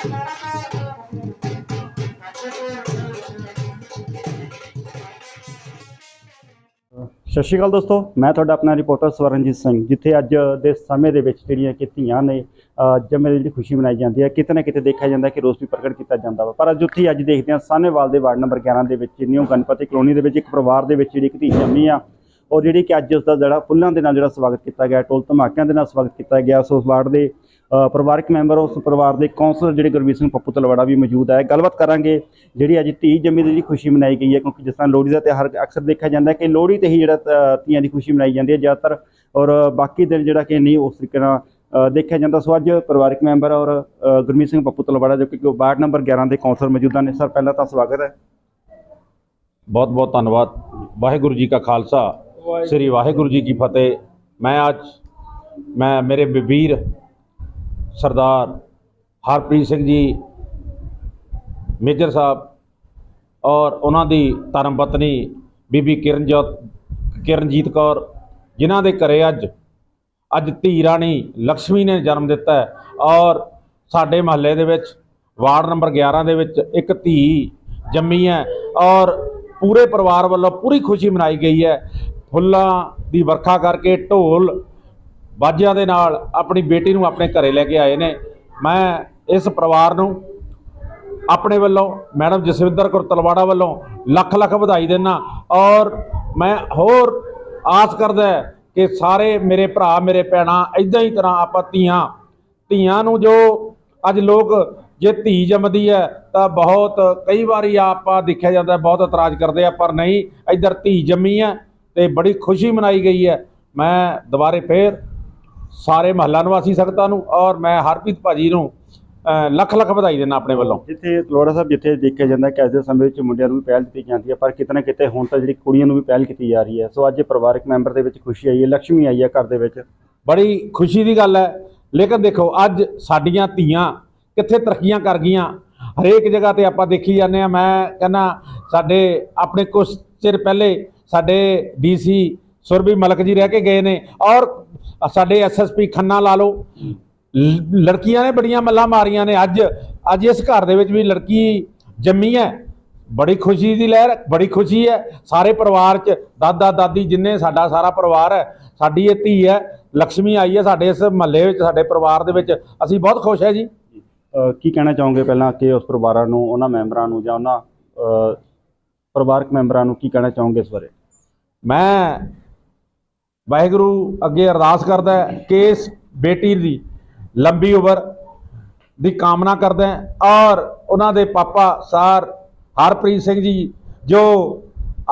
ਸਤਿ ਸ਼੍ਰੀ ਅਕਾਲ ਦੋਸਤੋ, ਮੈਂ ਤੁਹਾਡਾ ਆਪਣਾ ਰਿਪੋਰਟਰ ਸਵਰਨਜੀਤ ਸਿੰਘ, ਜਿੱਥੇ ਅੱਜ ਦੇ ਸਮੇਂ ਦੇ ਵਿੱਚ ਜਿਹੜੀਆਂ ਕਿ ਧੀਆਂ ਨੇ ਜੰਮੇ ਦੀ ਜਿਹੜੀ ਖੁਸ਼ੀ ਮਨਾਈ ਜਾਂਦੀ ਹੈ, ਕਿਤੇ ਨਾ ਕਿਤੇ ਦੇਖਿਆ ਜਾਂਦਾ ਕਿ ਰੋਸ ਵੀ ਪ੍ਰਗਟ ਕੀਤਾ ਜਾਂਦਾ ਵਾ। ਪਰ ਅੱਜ ਉੱਥੇ ਅੱਜ ਦੇਖਦੇ ਹਾਂ, ਸਾਹਨੇਵਾਲ ਦੇ ਵਾਰਡ ਨੰਬਰ 11 ਦੇ ਵਿੱਚ ਨਿਊ ਗਣਪਤੀ ਕਲੋਨੀ ਦੇ ਵਿੱਚ ਇੱਕ ਪਰਿਵਾਰ ਦੇ ਵਿੱਚ ਜਿਹੜੀ ਇੱਕ ਧੀ ਜੰਮੀ ਆ ਔਰ ਜਿਹੜੀ ਕਿ ਅੱਜ ਉਸ ਦਾ ਜਿਹੜਾ ਫੁੱਲਾਂ ਦੇ ਨਾਲ ਜਿਹੜਾ ਸਵਾਗਤ ਕੀਤਾ ਗਿਆ ਟੋਲ ਧਮਾਕਿਆਂ ਦੇ ਨਾਲ ਸਵਾਗਤ ਕੀਤਾ ਗਿਆ ਸੋ ਉਸ ਵਾਰਡ ਦੇ ਪਰਿਵਾਰਕ ਮੈਂਬਰ ਉਸ ਪਰਿਵਾਰ ਦੇ ਕਾਉਂਸਲਰ ਜਿਹੜੇ ਗੁਰਮੀਤ ਸਿੰਘ ਪੱਪੂ ਤਲਵਾੜਾ ਵੀ ਮੌਜੂਦ ਹੈ। ਗੱਲਬਾਤ ਕਰਾਂਗੇ ਜਿਹੜੀ ਅੱਜ ਧੀ ਜੰਮੀ ਦੀ ਖੁਸ਼ੀ ਮਨਾਈ ਗਈ ਹੈ, ਕਿਉਂਕਿ ਜਿਸ ਤਰ੍ਹਾਂ ਲੋਹੜੀ ਦਾ ਤਿਉਹਾਰ ਅਕਸਰ ਦੇਖਿਆ ਜਾਂਦਾ ਹੈ ਕਿ ਲੋਹੜੀ ਤੇ ਹੀ ਜਿਹੜਾ ਧੀਆਂ ਦੀ ਖੁਸ਼ੀ ਮਨਾਈ ਜਾਂਦੀ ਹੈ ਜ਼ਿਆਦਾਤਰ ਔਰ ਬਾਕੀ ਦਿਨ ਜਿਹੜਾ ਕਿ ਨਹੀਂ ਉਸ ਤਰੀਕੇ ਨਾਲ ਦੇਖਿਆ ਜਾਂਦਾ। ਸੋ ਅੱਜ ਪਰਿਵਾਰਕ ਮੈਂਬਰ ਔਰ ਗੁਰਮੀਤ ਸਿੰਘ ਪੱਪੂ ਤਲਵਾੜਾ ਜੋ ਕਿ ਵਾਰਡ ਨੰਬਰ 11 ਦੇ ਕਾਉਂਸਲਰ ਮੌਜੂਦਾ ਨੇ ਸਰ, ਪਹਿਲਾਂ ਤਾਂ ਸਵਾਗਤ ਹੈ। ਬਹੁਤ ਬਹੁਤ ਧੰਨਵਾਦ। ਵਾਹਿਗੁਰੂ ਜੀ ਕਾ ਖਾਲਸਾ। ਸ੍ਰੀ ਵਾਹਿਗੁਰੂ ਜੀ ਕੀ ਫਤਿਹ। ਮੈਂ ਅੱਜ, ਮੈਂ, ਮੇਰੇ ਵੀਰ ਸਰਦਾਰ ਹਰਪ੍ਰੀਤ ਸਿੰਘ ਜੀ, ਮੇਜਰ ਸਾਹਿਬ ਔਰ ਉਹਨਾਂ ਦੀ ਧਰਮ ਪਤਨੀ ਬੀਬੀ ਕਿਰਨਜੋਤ, ਕਿਰਨਜੀਤ ਕੌਰ, ਜਿਨ੍ਹਾਂ ਦੇ ਘਰੇ ਅੱਜ ਅੱਜ ਧੀ ਰਾਣੀ ਲక్ష్ਮੀ ਨੇ ਜਨਮ ਦਿੱਤਾ ਔਰ ਸਾਡੇ ਮਹੱਲੇ ਦੇ ਵਿੱਚ ਵਾਰਡ ਨੰਬਰ 11 ਦੇ ਵਿੱਚ ਇੱਕ ਧੀ ਜੰਮੀ ਹੈ ਔਰ ਪੂਰੇ ਪਰਿਵਾਰ ਵੱਲੋਂ ਪੂਰੀ ਖੁਸ਼ੀ ਮਨਾਈ ਗਈ ਹੈ। ਫੁੱਲਾਂ ਦੀ ਵਰਖਾ ਕਰਕੇ ਢੋਲ ਬਾਜਿਆਂ ਦੇ ਨਾਲ ਆਪਣੀ ਬੇਟੀ ਨੂੰ ਆਪਣੇ ਘਰੇ ਲੈ ਕੇ ਆਏ ਨੇ। ਮੈਂ ਇਸ ਪਰਿਵਾਰ ਨੂੰ ਆਪਣੇ ਵੱਲੋਂ, ਮੈਡਮ ਜਸਵਿੰਦਰ ਕੌਰ ਤਲਵਾੜਾ ਵੱਲੋਂ ਲੱਖ ਲੱਖ ਵਧਾਈ ਦਿੰਦਾ ਔਰ ਮੈਂ ਹੋਰ ਆਸ ਕਰਦਾ ਕਿ ਸਾਰੇ ਮੇਰੇ ਭਰਾ, ਮੇਰੇ ਭੈਣਾਂ ਇਦਾਂ ਹੀ ਤਰ੍ਹਾਂ ਆਪਾਂ ਧੀਆਂ ਧੀਆਂ ਨੂੰ ਜੋ ਅੱਜ ਲੋਕ ਜੇ ਧੀ ਜੰਮਦੀ ਹੈ ਤਾਂ ਬਹੁਤ ਕਈ ਵਾਰੀ ਆਪਾਂ ਦੇਖਿਆ ਜਾਂਦਾ ਬਹੁਤ ਇਤਰਾਜ਼ ਕਰਦੇ ਆ, ਪਰ ਨਹੀਂ, ਇੱਧਰ ਧੀ ਜੰਮੀ ਹੈ ਤੇ ਬੜੀ ਖੁਸ਼ੀ ਮਨਾਈ ਗਈ ਹੈ। ਮੈਂ ਦੁਬਾਰੇ ਫੇਰ ਸਾਰੇ ਮਹੱਲਾ ਨਿਵਾਸੀ ਸੰਗਤਾਂ ਨੂੰ ਔਰ ਮੈਂ ਹਰਪ੍ਰੀਤ ਭਾਜੀ ਨੂੰ ਲੱਖ ਲੱਖ ਵਧਾਈ ਦਿੰਦਾ ਆਪਣੇ ਵੱਲੋਂ। ਜਿੱਥੇ ਤਲਵਾੜਾ ਸਾਹਿਬ ਜਿੱਥੇ ਦੇਖਿਆ ਜਾਂਦਾ ਕਿ ਅੱਜ ਦੇ ਸਮੇਂ ਵਿੱਚ ਮੁੰਡਿਆਂ ਨੂੰ ਵੀ ਪਹਿਲ ਦਿੱਤੀ ਜਾਂਦੀ ਹੈ ਪਰ ਕਿਤੇ ਨਾ ਕਿਤੇ ਹੁਣ ਤਾਂ ਜਿਹੜੀ ਕੁੜੀਆਂ ਨੂੰ ਵੀ ਪਹਿਲ ਕੀਤੀ ਜਾ ਰਹੀ ਹੈ। ਸੋ ਅੱਜ ਪਰਿਵਾਰਕ ਮੈਂਬਰ ਦੇ ਵਿੱਚ ਖੁਸ਼ੀ ਆਈ ਹੈ ਲక్ష్ਮੀ ਆਈ ਹੈ ਘਰ ਦੇ ਵਿੱਚ। ਬੜੀ ਖੁਸ਼ੀ ਦੀ ਗੱਲ ਹੈ। ਲੇਕਿਨ ਦੇਖੋ ਅੱਜ ਸਾਡੀਆਂ ਧੀਆਂ ਕਿੱਥੇ ਤਰੱਕੀਆਂ ਕਰ ਗਈਆਂ? ਹਰੇਕ ਜਗ੍ਹਾ ਤੇ ਆਪਾਂ ਦੇਖੀ ਜਾਂਦੇ ਆ ਮੈਂ ਕਹਿੰਦਾ ਸਾਡੇ ਆਪਣੇ ਕੁਝ ਚਿਰ ਪਹਿਲੇ ਸਾਡੇ ਡੀਸੀ ਸੁਰਭੀ ਮਲਕ ਜੀ ਰਹਿ ਕੇ ਗਏ ਨੇ ਔਰ ਸਾਡੇ ਐਸਐਸਪੀ ਖੰਨਾ ਲਾ ਲਓ। ਲ- ਲੜਕੀਆਂ ਨੇ ਬੜੀਆਂ ਮੱਲਾਂ ਮਾਰੀਆਂ ਨੇ। ਅੱਜ ਅੱਜ ਇਸ ਘਰ ਦੇ ਵਿੱਚ ਵੀ ਲੜਕੀ ਜੰਮੀ ਹੈ। ਬੜੀ ਖੁਸ਼ੀ ਦੀ ਲਹਿਰ ਬੜੀ ਖੁਸ਼ੀ ਹੈ। ਸਾਰੇ ਪਰਿਵਾਰ 'ਚ ਦਾਦਾ ਦਾਦੀ ਜਿੰਨੇ ਸਾਡਾ ਸਾਰਾ ਪਰਿਵਾਰ ਹੈ ਸਾਡੀ ਇਹ ਧੀ ਹੈ ਲక్ష్ਮੀ ਆਈ ਹੈ ਸਾਡੇ ਇਸ ਮਹੱਲੇ ਵਿੱਚ ਸਾਡੇ ਪਰਿਵਾਰ ਦੇ ਵਿੱਚ। ਅਸੀਂ ਬਹੁਤ ਖੁਸ਼ ਹੈ ਜੀ। ਕੀ ਕਹਿਣਾ ਚਾਹੋਗੇ ਪਹਿਲਾਂ ਕਿ ਉਸ ਪਰਿਵਾਰਾਂ ਨੂੰ ਉਹਨਾਂ ਮੈਂਬਰਾਂ ਨੂੰ ਜਾਂ ਉਹਨਾਂ ਪਰਿਵਾਰਕ ਮੈਂਬਰਾਂ ਨੂੰ ਕੀ ਕਹਿਣਾ ਚਾਹੋਗੇ ਇਸ ਬਾਰੇ? ਮੈਂ ਵਾਹਿਗੁਰੂ ਅੱਗੇ ਅਰਦਾਸ ਕਰਦਾ ਹੈ ਕਿ ਇਸ ਬੇਟੀ ਦੀ ਲੰਬੀ ਉਮਰ ਦੀ ਕਾਮਨਾ ਕਰਦਾ ਹਾਂ ਔਰ ਉਹਨਾਂ ਦੇ ਪਾਪਾ ਸਾਰ ਹਰਪ੍ਰੀਤ ਸਿੰਘ ਜੀ, ਜੋ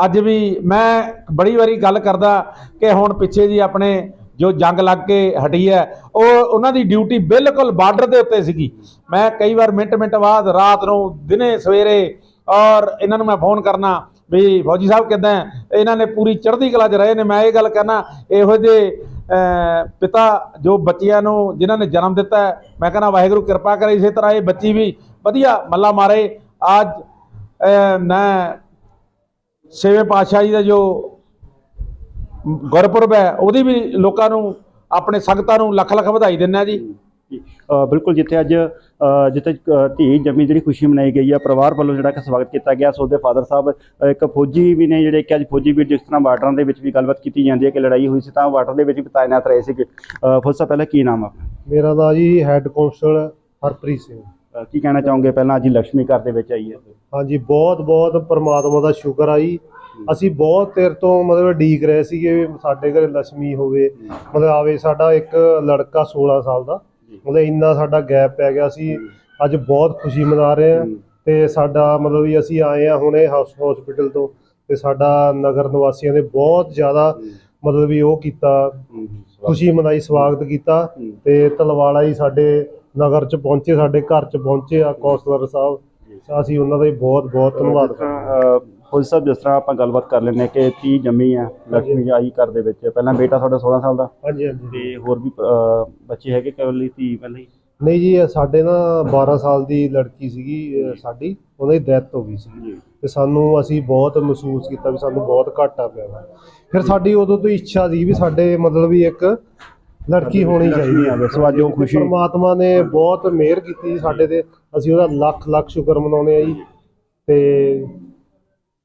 ਅੱਜ ਵੀ ਮੈਂ ਬੜੀ ਵਾਰੀ ਗੱਲ ਕਰਦਾ ਕਿ ਹੁਣ ਪਿੱਛੇ ਜੀ ਆਪਣੇ ਜੋ ਜੰਗ ਲੱਗ ਕੇ ਹਟੀ ਹੈ, ਉਹ ਉਹਨਾਂ ਦੀ ਡਿਊਟੀ ਬਿਲਕੁਲ ਬਾਰਡਰ ਦੇ ਉੱਤੇ ਸੀਗੀ। ਮੈਂ ਕਈ ਵਾਰ ਮਿੰਟ ਮਿੰਟ ਬਾਅਦ ਰਾਤ ਨੂੰ ਦਿਨੇ ਸਵੇਰੇ ਔਰ ਇਹਨਾਂ ਨੂੰ ਮੈਂ ਫੋਨ ਕਰਨਾ ਵੀ ਫੌਜੀ ਸਾਹਿਬ ਕਿੱਦਾਂ ਇਹਨਾਂ ਨੇ ਪੂਰੀ ਚੜ੍ਹਦੀ ਕਲਾ 'ਚ ਰਹੇ ਨੇ। ਮੈਂ ਇਹ ਗੱਲ ਕਹਿਣਾ, ਇਹੋ ਜਿਹੇ ਪਿਤਾ ਜੋ ਬੱਚਿਆਂ ਨੂੰ ਜਿਨ੍ਹਾਂ ਨੇ ਜਨਮ ਦਿੱਤਾ ਮੈਂ ਕਹਿੰਦਾ ਵਾਹਿਗੁਰੂ ਕਿਰਪਾ ਕਰੇ ਇਸੇ ਤਰ੍ਹਾਂ ਇਹ ਬੱਚੀ ਵੀ ਵਧੀਆ ਮੱਲਾ ਮਾਰੇ। ਅੱਜ ਮੈਂ ਛੇਵੇਂ ਪਾਤਸ਼ਾਹ ਜੀ ਦਾ ਜੋ ਗੁਰਪੁਰਬ ਹੈ, ਉਹਦੀ ਵੀ ਲੋਕਾਂ ਨੂੰ, ਆਪਣੇ ਸੰਗਤਾਂ ਨੂੰ ਲੱਖ ਲੱਖ ਵਧਾਈ ਦਿੰਦਾ ਜੀ। ਬਿਲਕੁਲ ਜਿੱਥੇ ਅੱਜ ਜਿੱਥੇ ਧੀ ਜੰਮੀ ਜਿਹੜੀ ਖੁਸ਼ੀ ਮਨਾਈ ਗਈ ਆ ਪਰਿਵਾਰ ਵੱਲੋਂ ਜਿਹੜਾ ਕਿ ਸਵਾਗਤ ਕੀਤਾ ਗਿਆ ਸੋ ਉਹਦੇ ਫਾਦਰ ਸਾਹਿਬ ਇੱਕ ਫੌਜੀ ਵੀ ਨੇ ਜਿਹੜੇ ਕਿ ਅੱਜ ਫੌਜੀ ਵੀ ਜਿਸ ਤਰ੍ਹਾਂ ਬਾਰਡਰਾਂ ਦੇ ਵਿੱਚ ਵੀ ਗੱਲਬਾਤ ਕੀਤੀ ਜਾਂਦੀ ਹੈ ਕਿ ਲੜਾਈ ਹੋਈ ਸੀ ਤਾਂ ਬਾਰਡਰ ਦੇ ਵਿੱਚ ਵੀ ਤਾਇਨਾਤ ਰਹੇ ਸੀ ਫੌਜ ਸਾਹਿਬ ਪਹਿਲਾਂ ਕੀ ਨਾਮ ਆ ਮੇਰਾ ਦਾ ਜੀ ਹੈੱਡ ਕਾਂਸਟੇਬਲ ਹਰਪ੍ਰੀਤ ਸਿੰਘ। ਕੀ ਕਹਿਣਾ ਚਾਹੋਗੇ? ਪਹਿਲਾਂ ਅੱਜ ਲక్ష్ਮੀ ਘਰ ਦੇ ਵਿੱਚ ਆਈ ਹੈ ਹਾਂਜੀ ਬਹੁਤ ਬਹੁਤ ਪਰਮਾਤਮਾ ਦਾ ਸ਼ੁਕਰ ਆ ਜੀ। ਅਸੀਂ ਬਹੁਤ ਤੇਰ ਤੋਂ ਮਤਲਬ ਡੀਕ ਰਹੇ ਸੀਗੇ ਸਾਡੇ ਘਰੇ ਲక్ష్ਮੀ ਹੋਵੇ। ਮਤਲਬ ਆਵੇ ਸਾਡਾ ਇੱਕ ਲੜਕਾ 16 ਸਾਲ ਦਾ। ਮਤਲਬ ਇੰਨਾ ਸਾਡਾ ਗੈਪ ਪੈ ਗਿਆ ਸੀ। ਅੱਜ ਬਹੁਤ ਖੁਸ਼ੀ ਮਨਾ ਰਹੇ ਆ ਤੇ ਸਾਡਾ ਮਤਲਬ ਵੀ ਅਸੀਂ ਆਏ ਆ ਹੁਣੇ ਹਸਪੀਟਲ ਤੋਂ। ਤੇ ਸਾਡਾ ਨਗਰ ਨਿਵਾਸੀਆਂ ਨੇ ਬਹੁਤ ਜ਼ਿਆਦਾ ਮਤਲਬ ਵੀ ਉਹ ਕੀਤਾ। ਖੁਸ਼ੀ ਮਨਾਈ ਸਵਾਗਤ ਕੀਤਾ। ਤੇ ਤਲਵਾੜਾ ਜੀ ਸਾਡੇ ਨਗਰ ਚ ਪਹੁੰਚੇ ਸਾਡੇ ਘਰ ਚ ਪਹੁੰਚੇ ਆ ਕੌਂਸਲਰ ਸਾਹਿਬ। ਅਸੀਂ ਉਹਨਾਂ ਦਾ ਬਹੁਤ ਬਹੁਤ ਧੰਨਵਾਦ ਕਰਦੇ ਫੌਜੀ ਸਾਹਿਬ ਜਿਸ ਤਰ੍ਹਾਂ ਆਪਾਂ ਗੱਲਬਾਤ ਕਰ ਲੈਂਦੇ ਹਾਂ ਕਿ ਧੀ ਜੰਮੀ ਆ ਲక్ష్ਮੀ ਆਈ ਘਰ ਦੇ ਵਿੱਚ। ਪਹਿਲਾਂ ਬੇਟਾ ਤੁਹਾਡਾ 16 ਸਾਲ ਦਾ? ਹਾਂਜੀ ਹਾਂਜੀ। ਤੇ ਹੋਰ ਵੀ ਬੱਚੇ ਹੈਗੇ ਕਵਲੀ ਧੀ ਪਹਿਲਾਂ ਹੀ? ਨਹੀਂ ਜੀ ਇਹ ਸਾਡੇ ਨਾ 12 ਸਾਲ ਦੀ ਲੜਕੀ ਸੀਗੀ ਅਹ ਸਾਡੀ ਉਹਦੀ ਡੈਥ ਹੋ ਗਈ ਸੀ ਤੇ ਸਾਨੂੰ ਅਸੀਂ ਬਹੁਤ ਮਹਿਸੂਸ ਕੀਤਾ ਵੀ ਸਾਨੂੰ ਬਹੁਤ ਘਾਟਾ ਪਿਆ ਵਾ। ਫਿਰ ਸਾਡੀ ਉਦੋਂ ਤੋਂ ਇੱਛਾ ਸੀ ਵੀ ਸਾਡੇ ਮਤਲਬ ਵੀ ਇੱਕ ਲੜਕੀ ਹੋਣੀ ਚਾਹੀਦੀ। ਆਵੇ ਸੋ ਅੱਜ ਉਹ ਖੁਸ਼ੀ। ਪਰਮਾਤਮਾ ਨੇ ਬਹੁਤ ਮਿਹਰ ਕੀਤੀ ਜੀ ਸਾਡੇ ਤੇ। ਅਸੀਂ ਉਹਦਾ ਲੱਖ ਲੱਖ ਸ਼ੁਕਰ ਮਨਾਉਂਦੇ ਆ ਜੀ। ਤੇ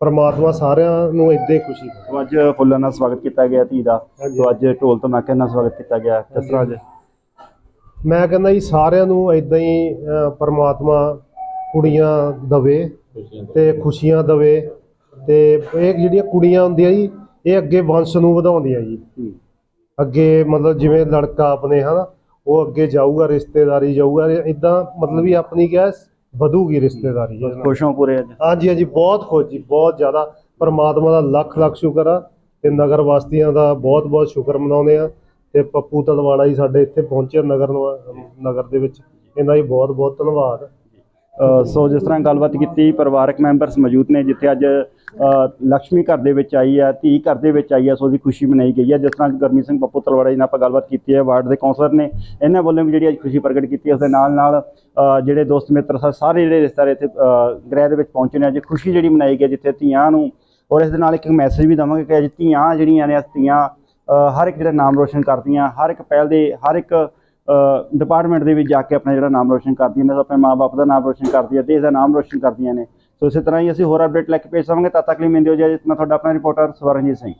ਪਰਮਾਤਮਾ ਸਾਰਿਆਂ ਨੂੰ ਇਦਾਂ ਹੀ ਖੁਸ਼ੀ ਦੇ ਸੋ ਅੱਜ ਫੁੱਲਾਂ ਨਾਲ ਸਵਾਗਤ ਕੀਤਾ ਗਿਆ ਧੀ ਦਾ। ਹਾਂਜੀ। ਸੋ ਅੱਜ ਢੋਲ ਧਮਾਕੇ ਨਾਲ ਸਵਾਗਤ ਕੀਤਾ ਗਿਆ। ਕਿਸ ਤਰ੍ਹਾਂ ਅੱਜ? ਮੈਂ ਕਹਿੰਦਾ ਜੀ ਸਾਰਿਆਂ ਨੂੰ ਇਦਾਂ ਹੀ ਅਹ, ਪਰਮਾਤਮਾ ਕੁੜੀਆਂ ਦਵੇ ਤੇ ਖੁਸ਼ੀਆਂ ਦਵੇ ਤੇ ਇਹ ਜਿਹੜੀਆਂ ਕੁੜੀਆਂ ਹੁੰਦੀਆਂ ਜੀ ਇਹ ਅੱਗੇ ਵੰਸ਼ ਨੂੰ ਵਧਾਉਂਦੀਆਂ ਜੀ। ਅੱਗੇ ਮਤਲਬ ਜਿਵੇਂ ਲੜਕਾ ਆਪਣੇ ਹਨਾ ਉਹ ਅੱਗੇ ਜਾਊਗਾ ਰਿਸ਼ਤੇਦਾਰੀ ਜਾਊਗਾ ਇਦਾਂ ਮਤਲਬ ਵੀ ਆਪਣੀ ਕਿਆ ਵਧੂਗੀ ਰਿਸ਼ਤੇਦਾਰੀ ਇਹਦੇ ਨਾਲ। ਖੁਸ਼ ਹੋ ਪੂਰੇ ਅੱਜ। ਹਾਂਜੀ ਹਾਂਜੀ ਬਹੁਤ ਖੁਸ਼ ਜੀ ਬਹੁਤ ਜ਼ਿਆਦਾ ਪਰਮਾਤਮਾ ਦਾ ਲੱਖ ਲੱਖ ਸ਼ੁਕਰ ਆ ਤੇ ਨਗਰ ਵਾਸੀਆਂ ਦਾ ਬਹੁਤ ਬਹੁਤ ਸ਼ੁਕਰ ਮਨਾਉਂਦੇ ਆ ਤੇ ਪੱਪੂ ਤਲਵਾੜਾ ਜੀ ਸਾਡੇ ਇੱਥੇ ਪਹੁੰਚੇ ਨਗਰ ਨਿਵਾ- ਨਗਰ ਦੇ ਵਿੱਚ। ਇਹਨਾਂ ਦੀ ਬਹੁਤ ਬਹੁਤ ਧੰਨਵਾਦ। ਸੋ ਜਿਸ ਤਰ੍ਹਾਂ ਗੱਲਬਾਤ ਕੀਤੀ ਪਰਿਵਾਰਕ ਮੈਂਬਰਸ ਮੌਜੂਦ ਨੇ ਜਿੱਥੇ ਅੱਜ ਅ, ਲక్ష్ਮੀ ਘਰ ਦੇ ਵਿੱਚ ਆਈ ਹੈ ਧੀ ਘਰ ਦੇ ਵਿੱਚ ਆਈ ਹੈ ਸੋ ਉਹਦੀ ਖੁਸ਼ੀ ਮਨਾਈ ਗਈ ਹੈ। ਜਿਸ ਤਰ੍ਹਾਂ ਗਰਮੀ ਸਿੰਘ ਪੱਪੂ ਤਲਵਾੜਾ ਜੀ ਨਾਲ ਆਪਾਂ ਗੱਲਬਾਤ ਕੀਤੀ ਹੈ ਵਾਰਡ ਦੇ ਕੌਂਸਲਰ ਨੇ ਇਹਨਾਂ ਵੱਲੋਂ ਵੀ ਜਿਹੜੀ ਅੱਜ ਖੁਸ਼ੀ ਪ੍ਰਗਟ ਕੀਤੀ ਹੈ ਉਸ ਦੇ ਨਾਲ ਨਾਲ ਜਿਹੜੇ ਦੋਸਤ ਮਿੱਤਰ ਸਾ- ਸਾਰੇ ਜਿਹੜੇ ਰਿਸ਼ਤੇਦਾਰ ਇੱਥੇ ਗ੍ਰਹਿ ਦੇ ਵਿੱਚ ਪਹੁੰਚੇ ਨੇ ਅੱਜ ਖੁਸ਼ੀ ਜਿਹੜੀ ਮਨਾਈ ਗਈ ਹੈ, ਜਿੱਥੇ ਧੀਆਂ ਨੂੰ ਔਰ ਇਸ ਦੇ ਨਾਲ ਇੱਕ ਮੈਸੇਜ ਵੀ ਦਵਾਂਗੇ ਕਿ ਅੱਜ ਧੀਆਂ ਜਿਹੜੀਆਂ ਨੇ ਅੱਜ ਧੀਆਂ ਹਰ ਇੱਕ ਜਿਹੜਾ ਨਾਮ ਰੋਸ਼ਨ ਕਰਦੀਆਂ ਹਰ ਇੱਕ ਪਹਿਲ ਦੇ ਹਰ ਇੱਕ ਡਿਪਾਰਟਮੈਂਟ ਦੇ ਵਿੱਚ ਜਾ ਕੇ ਆਪਣਾ ਜਿਹੜਾ ਨਾਮ ਰੋਸ਼ਨ ਕਰਦੀਆਂ ਨੇ ਆਪਣੇ ਮਾਪੇ ਦਾ ਨਾਮ ਰੋਸ਼ਨ ਕਰਦੀਆਂ ਦੇਸ਼ ਦਾ ਨਾਮ ਰੋਸ਼ਨ ਕਰਦੀਆਂ ਨੇ। ਸੋ ਇਸੇ ਤਰ੍ਹਾਂ ਹੀ ਅਸੀਂ ਹੋਰ ਅਪਡੇਟ ਲੈ ਕੇ ਪੇਸ਼ ਆਵਾਂਗੇ ਤਦ ਤੱਕ ਲਈ ਮਿੰਦਿਓ ਜੀ ਮੈਂ ਤੁਹਾਡਾ ਆਪਣਾ ਰਿਪੋਰਟਰ ਸਵਰਨਜੀਤ ਸਿੰਘ।